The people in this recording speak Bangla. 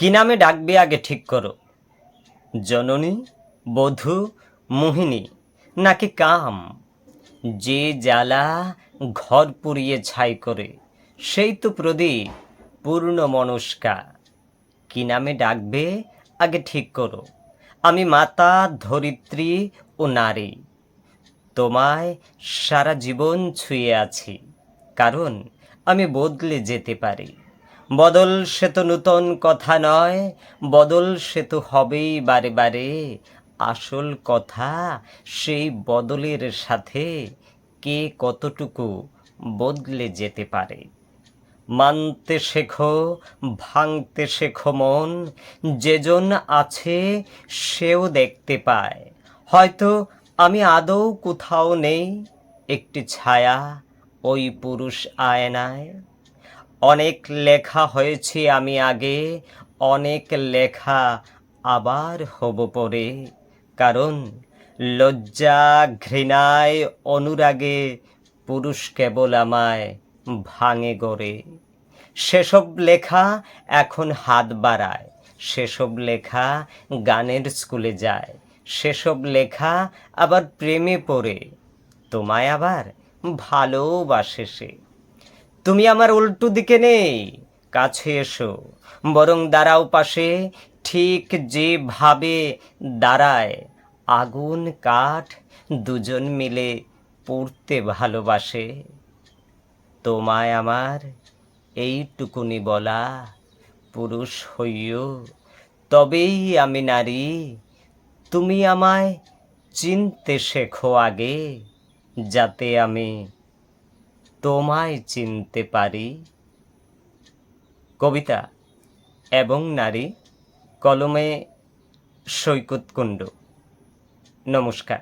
কি নামে ডাকবে আগে ঠিক করো? জননী, বধূ, মোহিনী, নাকি কাম? যে জ্বালা ঘর পুড়িয়ে ছাই করে, সেই তো প্রদীপ পূর্ণ মনস্কা। কি নামে ডাকবে আগে ঠিক করো? আমি মাতা, ধরিত্রী ও নারী। তোমায় সারা জীবন ছুঁয়ে আছি, কারণ আমি বদলে যেতে পারি। বদল সে তো নূতন কথা নয়, বদল সে তো হবেই বারে বারে। আসল কথা সেই বদলের সাথে কে কতটুকু বদলে যেতে পারে। মানতে শেখো, ভাঙতে শেখো মন যেজন আছে সেও দেখতে পায়। হয়তো আমি আদৌ কোথাও নেই, একটি ছায়া ওই পুরুষ আয়নায়। অনেক লেখা হয়েছে আমি আগে, অনেক লেখা আবার হব পরে। কারণ লজ্জা ঘৃণায় অনুরাগে পুরুষ কেবল আমায় ভাঙে গড়ে। সেসব লেখা এখন হাত বাড়ায়, সেসব লেখা গানের স্কুলে যায়, সেসব লেখা আবার প্রেমে পড়ে। তোমায় আবার ভালোবাসে সে। তুমি আমার উল্টো দিকে নেই। কাছে এসো। বরং দাঁড়াও পাশে। ঠিক যেভাবে দাঁড়ায়। আগুন, কাঠ দুজন মিলে পড়তে ভালোবাসে। তোমায় আমার এইটুকুনি বলা পুরুষ হইও। তবেই আমি নারী। তুমি আমায় চিনতে শেখো আগে, যাতে আমি তোমায় চিনতে পারি। কবিতা এবং নারী কলমে সৈকত কুণ্ড। নমস্কার।